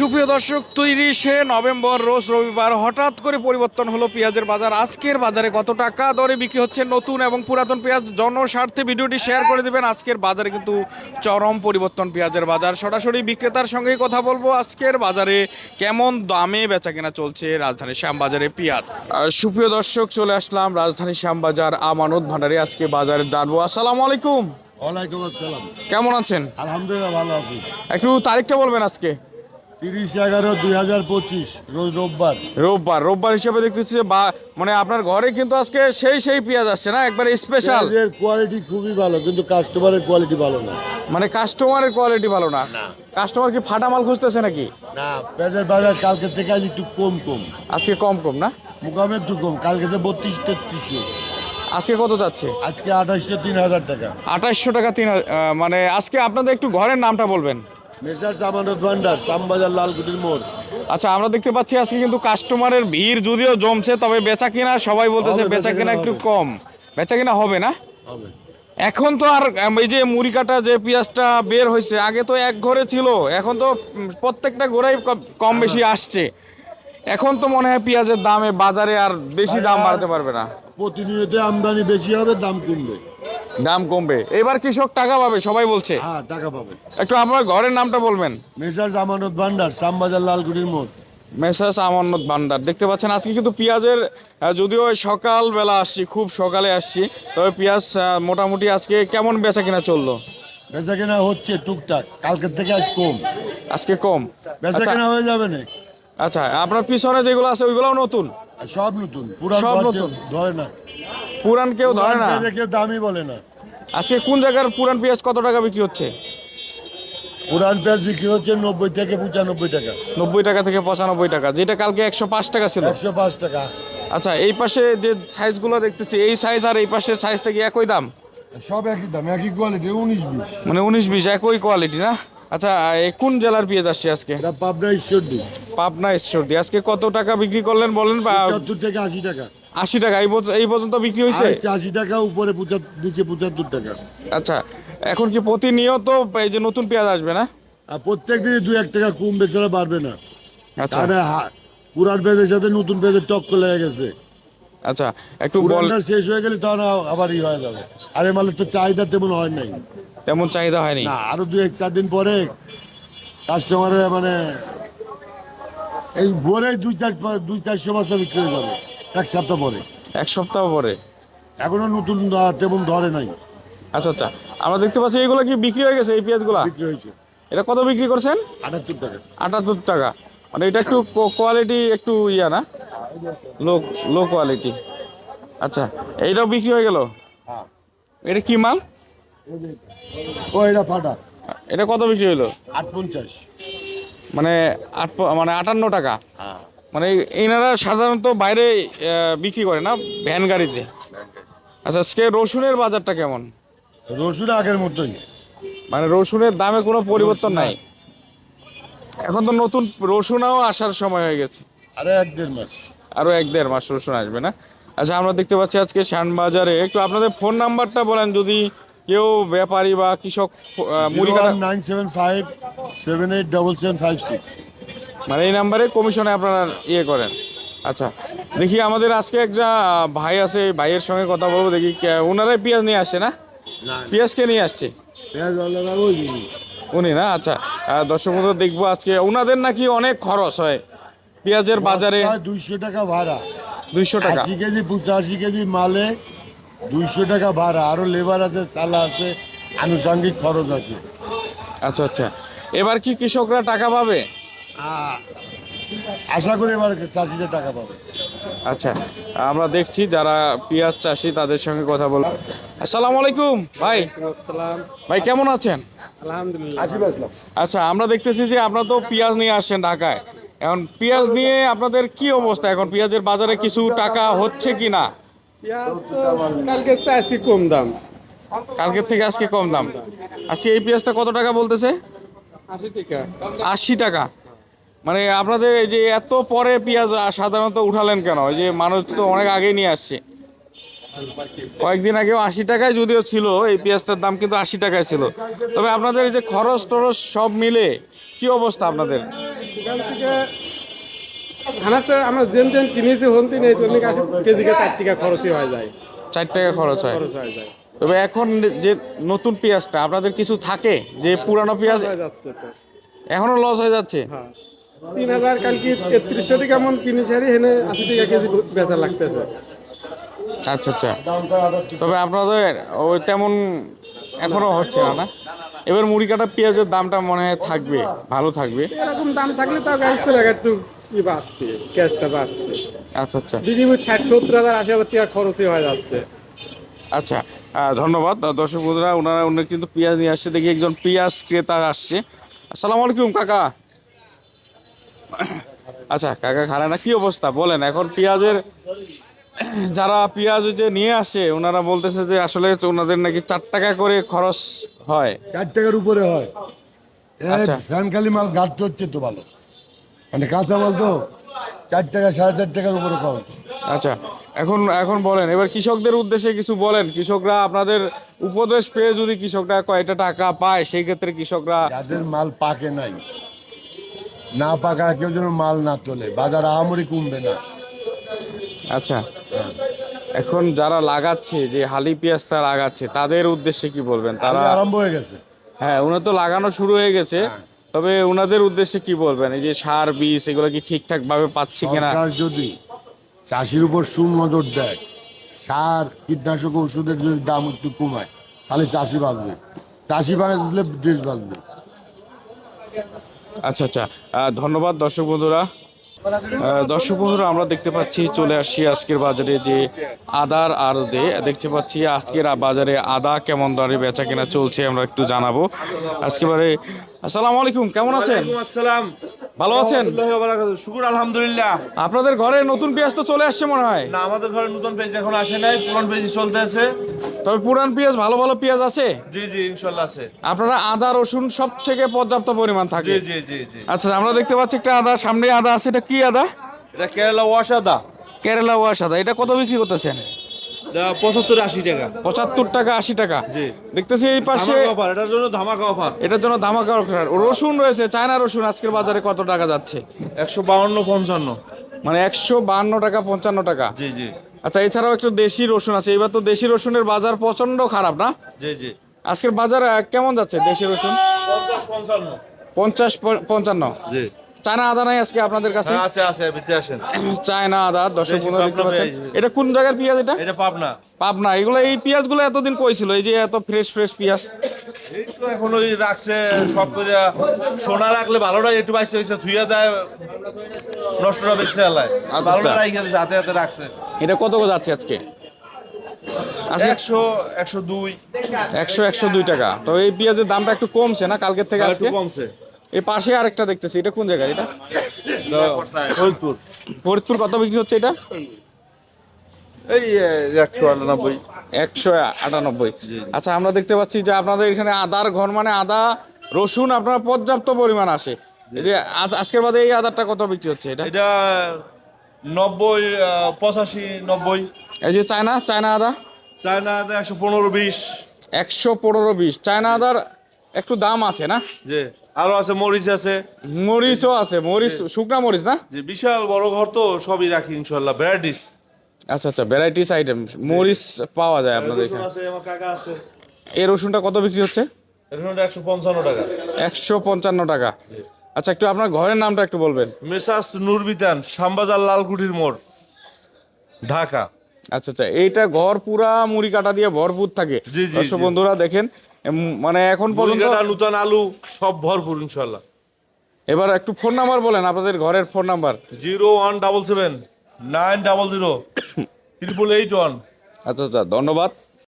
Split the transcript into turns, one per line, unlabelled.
সুপ্রিয় দর্শক তিরিশে নভেম্বর রোজ রবিবার হঠাৎ করে পরিবর্তন হলো পেঁয়াজের বাজার। আজকের বাজারে কত টাকা দরে বিক্রি হচ্ছে নতুন এবং পুরাতন পেঁয়াজ? জনস্বার্থে ভিডিওটি শেয়ার করে দেবেন। আজকের বাজারে কিন্তু চরম পরিবর্তন পেঁয়াজের বাজার। সরাসরি বিক্রেতার সঙ্গেই কথা বলব। আজকের বাজারে কেমন দামে বেচা কেনা চলছে রাজধানী শ্যামবাজারে পেঁয়াজ? সুপ্রিয় দর্শক চলে আসলাম রাজধানী শ্যামবাজার আমানত ভান্ডারে আজকে বাজারে জানব। আসসালামু আলাইকুম।
ওয়ালাইকুম আসসালাম।
কেমন আছেন?
আলহামদুলিল্লাহ ভালো আছি।
একটু তারিখটা বলবেন আজকে।
তিরিশ এগারো দুই হাজার পঁচিশ রোজ রোববার।
রোববার রোববার হিসেবে দেখতেছি যে বা মানে আপনার ঘরে কিন্তু আজকে সেই সেই পেঁয়াজ আসছে না? একবারে স্পেশাল
পেঁয়াজের কোয়ালিটি খুবই ভালো কিন্তু কাস্টমারের কোয়ালিটি ভালো না।
মানে কাস্টমারের কোয়ালিটি ভালো না? কাস্টমার কি ফাটা মাল খুঁজতেছে নাকি?
না পেঁয়াজের বাজার কালকে থেকে আজ একটু কম কম।
আজকে কম কম না?
মুকামে একটু কম কালকে থেকে বত্রিশ তেত্রিশশো।
আজকে কত যাচ্ছে?
আজকে আঠাশশো তিন হাজার টাকা।
আঠাশশো টাকা তিন হাজার- আহ, মানে আজকে আপনাদের একটু ঘরের নামটা বলবেন।
মেসার সামানত ভান্ডার শ্যামবাজার লালকুটির মোড়।
আচ্ছা আমরা দেখতে পাচ্ছি আজকে কিন্তু কাস্টমারের ভিড় যদিও জমছে তবে বেচা কিনা সবাই বলতেছে বেচা কিনা একটু কম। বেচা কিনা হবে না?
হবে।
এখন তো আর এই যে মুড়ি কাটা যে পেঁয়াজটা বের হয়েছে আগে তো এক ঘরে ছিল এখন তো প্রত্যেকটা ঘোরাই কম বেশি আসছে। এখন তো মনে হয় পেঁয়াজের দামে বাজারে আর বেশি দাম বাড়তে পারবে না।
প্রতিনিয়ত আমদানি বেশি হবে দাম কমবে।
দাম কমবে। এবার কৃষক টাকা পাবে সবাই বলছে।
হ্যাঁ টাকা পাবে।
একটু আপনার ঘরের নামটা বলবেন।
মেসার আমানত ভান্ডার শ্যামবাজার লালকুটির মোড়।
মেসাস আমানত ভান্ডার দেখতে পাচ্ছেন আজকে কিন্তু পেঁয়াজের যদিও সকালবেলা আসছি খুব সকালে আসছি তবে পেঁয়াজ মোটামুটি আজকে কেমন বেচা কিনা চলল?
বেচা কেনা হচ্ছে টুকটাক কালকের থেকে আজ কম।
আজকে কম।
বেচা
আচ্ছা,
কেনা হয়ে যাবে না
আচ্ছা আপনার পিছনে যেগুলো আছে ওইগুলোও নতুন?
সব নতুন পুরান
সব নতুন।
ধরে না।
পুরান কেউ ধরে না?
কেউ দামই বলে না।
আজকে কোন জায়গার পুরান পেঁয়াজ কত টাকা বিক্রি হচ্ছে?
পুরান পেঁয়াজ বিক্রি হচ্ছে নব্বই থেকে পঁচানব্বই টাকা।
নব্বই টাকা থেকে পঁচানব্বই টাকা। যেটা কালকে একশো পাঁচ টাকা ছিল।
একশো পাঁচ টাকা।
আচ্ছা এই পাশে যে সাইজগুলো দেখতেছি এই সাইজ আর এই পাশের সাইজটা কি একই দাম?
সব একই দাম একই কোয়ালিটি উনিশ বিশ।
মানে উনিশ বিশ একই কোয়ালিটি না? আচ্ছা এই কোন জেলার পেঁয়াজ আসছে আজকে?
এটা পাবনা ঈশ্বরদী।
পাবনা ঈশ্বরদী। আজকে কত টাকা বিক্রি করলেন বলেন বা
পঁচাত্তর থেকে আশি টাকা।
আশি টাকা এই বছ- এই পর্যন্ত বিক্রি হয়েছে?
আশি টাকা উপরে নিচে পঁচাত্তর টাকা।
আচ্ছা এখন কি প্রতিনিয়ত এই যে নতুন পেঁয়াজ আসবে না?
আর প্রত্যেক দিনই দু এক টাকা কম বেচারা বাড়বে না।
আচ্ছা।
পুরান পেঁয়াজের সাথে নতুন পেঁয়াজের টক্কর লেগে গেছে।
আচ্ছা একটু বল
শেষ হয়ে গেলে তখন আবার ই হয়ে যাবে। আর মালের তো চাহিদা তেমন হয় নাই।
তেমন চাহিদা হয়নি?
না আরও দু এক চার দিন পরে কাস্টমারের মানে এই ভোরে দুই চার দুই চারশো বস্তা বিক্রি হয়ে যাবে। এক সপ্তাহ পরে।
এক সপ্তাহ পরে?
এখনও নতুন আহ, তেমন ধরে নাই।
আচ্ছা আচ্ছা। আমরা দেখতে পাচ্ছি এগুলো কি বিক্রি হয়ে গেছে এই পেঁয়াজগুলো?
বিক্রি হয়েছে।
এটা কত বিক্রি করছেন?
আটাত্তর টাকা।
আটাত্তর টাকা। মানে এটা একটু কোয়ালিটি একটু ইয়া না? লো লো কোয়ালিটি আচ্ছা এইটাও বিক্রি হয়ে গেল?
হ্যাঁ।
এটা কি মাল?
ও এটা ফাটা।
এটা কত বিক্রি হলো
আট পঞ্চাশ
মানে আট প- মানে আটান্ন টাকা।
হ্যাঁ।
মানে এনারা সাধারণত বাইরে বিক্রি করে না ভ্যান গাড়িতে। আচ্ছা আজকে রসুনের বাজারটা কেমন?
রসুন আগের মতোই।
মানে রসুনের দামে কোনো পরিবর্তন নাই। এখন তো নতুন রসুনও আসার সময় হয়ে গেছে।
আরে এক দেড় মাস।
আরও এক দেড় মাস রসুন আসবে না? আচ্ছা আমরা দেখতে পাচ্ছি আজকে শানবাজারে একটু আপনাদের ফোন নাম্বারটা বলেন যদি কেউ ব্যাপারী বা কৃষক মুড়ি
nine seven five seven eight double seven five six.
মানে এই নাম্বারে কমিশনে আপনারা ইয়ে করেন। আচ্ছা দেখি আমাদের আজকে একটা ভাই আছে এই ভাইয়ের সঙ্গে কথা বলব দেখি ওনারাই পেঁয়াজ নিয়ে আসছে না?
না
পেঁয়াজ কে নিয়ে আসছে? উনি না? আচ্ছা দর্শক বন্ধু দেখব আজকে ওনাদের নাকি অনেক খরচ হয় পেঁয়াজের বাজারে।
দুইশো টাকা ভাড়া।
দুইশো টাকা।
আশি কেজি পঁচাশি কেজি মালে দুইশো টাকা ভাড়া। আরও লেবার আছে সালা আছে আনুষঙ্গিক খরচ আছে।
আচ্ছা আচ্ছা। এবার কি কৃষকরা টাকা পাবে?
আশা করি এবার চাষিরা টাকা পাবে।
আচ্ছা আমরা দেখছি যারা পেঁয়াজ চাষি তাদের সঙ্গে কথা বলব আসসালামু আলাইকুম ভাই।
আসসালাম।
ভাই কেমন আছেন?
আলহামদুলিল্লাহ।
আচ্ছা আমরা দেখতেছি যে আপনারা তো পেঁয়াজ নিয়ে আসছেন ঢাকায়। এখন পেঁয়াজ নিয়ে আপনাদের কি অবস্থা? এখন পেঁয়াজের বাজারে কিছু টাকা হচ্ছে কি না?
পেঁয়াজ তো কালকে আজকে কম দাম।
কালকের থেকে আজকে কম দাম। আজকে এই পেঁয়াজটা কত টাকা বলতেছে?
আশি টাকা।
আশি টাকা। মানে আপনাদের এই যে এত পরে পেঁয়াজ সাধারণত উঠালেন কেন? ওই যে মানুষ তো অনেক আগেই নিয়ে আসছে। কয়েকদিন আগেও আশি টাকায় যদিও ছিল এই পেঁয়াজটার দাম কিন্তু আশি টাকায় ছিল। তবে আপনাদের এই যে খরচ টরচ সব মিলে কি অবস্থা আপনাদের?
আমরা যেন তেন কিনেছি হন তিন এই কেজিকে চার টাকা খরচই হয়ে যায়।
চার টাকা খরচ হয়।
খরচ হয়ে যায়।
তবে এখন যে নতুন পেঁয়াজটা আপনাদের কিছু থাকে? যে পুরানো পেঁয়াজ এখনও লস হয়ে যাচ্ছে?
হ্যাঁ। তিন হাজার কালকে একত্রিশশো টাকা মন কিনে সারি হেনে আশি টাকা কেজি বেচা লাগতেছে।
আচ্ছা আচ্ছা। তবে আপনাদের ওই তেমন এখনও হচ্ছে না না? এবার মুড়ি কাটা পেঁয়াজের দামটা মনে হয় থাকবে ভালো থাকবে।
এরকম দাম থাকলে তাও গাছ তো লাগা একটু ই বাঁচবে ক্যাশটা বাঁচবে।
আচ্ছা আচ্ছা।
বিক্রি ষাট সত্তর হাজার আশি হাজার টাকা খরচই হয়ে যাচ্ছে।
আচ্ছা ধন্যবাদ। দর্শক বন্ধুরা ওনারা উনি কিন্তু পেঁয়াজ নিয়ে আসছে। দেখি একজন পেঁয়াজ ক্রেতা আসছে। আসসালামু আলাইকুম কাকা। আচ্ছা কাকা খারাপ না কি অবস্থা? বলেন এখন পেঁয়াজের যারা পেঁয়াজ যে নিয়ে আসে ওনারা বলতেছে যে আসলে ওনাদের নাকি চার টাকা করে খরচ হয়।
চার টাকার উপরে হয়।
আচ্ছা।
মাল গাড়তে হচ্ছে তো ভালো। মানে কাঁচা মাল তো চার টাকা সাড়ে চার টাকার উপরে খরচ।
আচ্ছা এখন এখন বলেন এবার কৃষকদের উদ্দেশ্যে কিছু বলেন। কৃষকরা আপনাদের উপদেশ পেয়ে যদি কৃষকরা কয়টা টাকা পায় সেই ক্ষেত্রে কৃষকরা
যাদের মাল পাকে নাই না পাকা কেউ যেন মাল না তোলে বাজার আহামরি কমবে না।
আচ্ছা।
হ্যাঁ।
এখন যারা লাগাচ্ছে যে হালি পেঁয়াজটা লাগাচ্ছে তাদের উদ্দেশ্যে কি বলবেন? তারা
আরম্ভ হয়ে গেছে।
হ্যাঁ ওনার তো লাগানো শুরু হয়ে গেছে। তবে ওনাদের উদ্দেশ্যে কি বলবেন? এই যে সার বীজ এগুলো কি ঠিকঠাক ভাবে পাচ্ছি কিনা?
যদি চাষির উপর সুন নজর দেয় সার কীটনাশক ওষুধের যদি দাম একটু কমায় তাহলে চাষি বাঁচবে। চাষি বাঁচলে দেশ বাঁচবে।
আচ্ছা আচ্ছা। ধন্যবাদ দর্শক বন্ধুরা। দর্শক বন্ধুরা, আমরা দেখতে পাচ্ছি, চলে আসছি আজকের বাজারে যে আদার আর দে। দেখতে পাচ্ছি আজকের বাজারে আদা কেমন দরে বেচা কেনা চলছে, আমরা একটু জানাব। আজকে বারে আসসালামু আলাইকুম, কেমন আছেন?
আসসালাম।
ভালো আছেন।
শুকুর আলহামদুলিল্লাহ।
আপনাদের ঘরে নতুন পেঁয়াজ তো চলে আসছে মনে হয়?
না আমাদের ঘরে নতুন পেঁয়াজ এখন আসে নাই পুরান পেঁয়াজ চলতে আছে
তবে পুরান পেঁয়াজ ভালো ভালো পেঁয়াজ আছে?
জি জি ইনশাল্লাহ আছে।
আপনারা আদা রসুন সব থেকে পর্যাপ্ত পরিমাণ থাকে।
জি জি জি জি।
আচ্ছা আমরা দেখতে পাচ্ছি একটা আদা সামনে আদা আছে এটা কি আদা?
এটা কেরালা ওয়াসাদা
কেরালা ওয়াশ আদা এটা কত বিক্রি করতেছেন?
পঁচাত্তর আশি টাকা।
পঁচাত্তর টাকা আশি টাকা।
জি।
দেখতেছি এই পাশে
অফার এটার জন্য ধামাকা অফার
এটার জন্য ধামাকা offer। রসুন রয়েছে চায়না রসুন আজকের বাজারে কত টাকা যাচ্ছে?
একশো বাউন্ন পঞ্চান্ন।
মানে একশো বাহান্ন টাকা পঞ্চান্ন টাকা।
জি জি।
আচ্ছা এছাড়াও একটু দেশি রসুন আছে। এবার তো দেশি রসুনের বাজার প্রচণ্ড খারাপ না?
জি জি।
আজকের বাজার কেমন যাচ্ছে দেশি রসুন?
পঞ্চাশ পঞ্চান্ন।
পঞ্চাশ পঞ্চান্ন।
জি।
চায়না আদা নাই আজকে আপনাদের কাছে?
হ্যাঁ আছে আছে ভিতরে আসেন।
চায়না আদা দর্শক
দেশি
বন্ধুরা দেখতে পাচ্ছেন। এটা কোন জায়গার পেঁয়াজ এটা?
এটা পাবনা।
পাবনা। এগুলো এই পেঁয়াজগুলো এতদিন কই ছিল? এই যে এত ফ্রেশ ফ্রেশ পেঁয়াজ।
এই তো এখন ওই রাখছে শখ করে সোনা রাখলে ভালোটা একটু বাইসে হয়েছে ধুইয়া দেয় নষ্টটা বেশি আলায়।
আচ্ছা,
ভালোটা
আচ্ছা।
রাখে দিয়েছে, হাতে হাতে রাখছে।
এটা কত করে যাচ্ছে আজকে?
একশো একশো দুই।
একশো একশো দুই টাকা। তো এই পেঁয়াজের দামটা একটু কমছে না? কালকের থেকে আজকে
একটু কমছে।
এই পাশে আরেকটা দেখতেছি এটা কোন জায়গার এটা?
ফরিদপুর।
ফরিদপুর কত বিক্রি হচ্ছে এটা?
এই একশো আটানব্বই।
একশো আটানব্বই। আচ্ছা আমরা দেখতে পাচ্ছি যে আপনাদের এখানে আদার ঘর মানে আদা রসুন আপনার পর্যাপ্ত পরিমাণ আসে যে আজ- আজকের বাদে এই আদারটা কত বিক্রি হচ্ছে এটা?
এটা নব্বই পঁচাশি নব্বই।
এই যে চায়না চায়না আদা?
চায়না একশো পনেরো বিশ।
একশো পনেরো বিশ। চায়না আদার একটু দাম আছে না?
যে আরও আছে মরিচ আছে।
মরিচও আছে মরিচ শুকনা মরিচ না?
যে বিশাল বড় ঘর তো সবই রাখি ইনশাল্লাহ ভ্যারাইটিস
আচ্ছা আচ্ছা ভ্যারাইটিস আইটেম মরিচ পাওয়া যায় আপনাদের এখানে।
আছে আমার কাকা আছে।
এই রসুনটা কত বিক্রি হচ্ছে?
এখানে একশো পঞ্চান্ন টাকা।
একশো পঞ্চান্ন টাকা। আচ্ছা একটু আপনার ঘরের নামটা একটু বলবেন।
মেসাস নুরবিতান শ্যামবাজার লালকুঠির মোড় ঢাকা।
আচ্ছা আচ্ছা এইটা ঘর পুরা মুড়ি কাটা দিয়ে ভরপুর থাকে।
জি,
বন্ধুরা দেখেন মানে এখন পর্যন্ত
নূতন আলু সব ভরপুর ইনশাল্লাহ
এবার একটু ফোন নাম্বার বলেন আপনাদের ঘরের phone number
zero one double seven nine double zero triple eight one
আচ্ছা আচ্ছা ধন্যবাদ।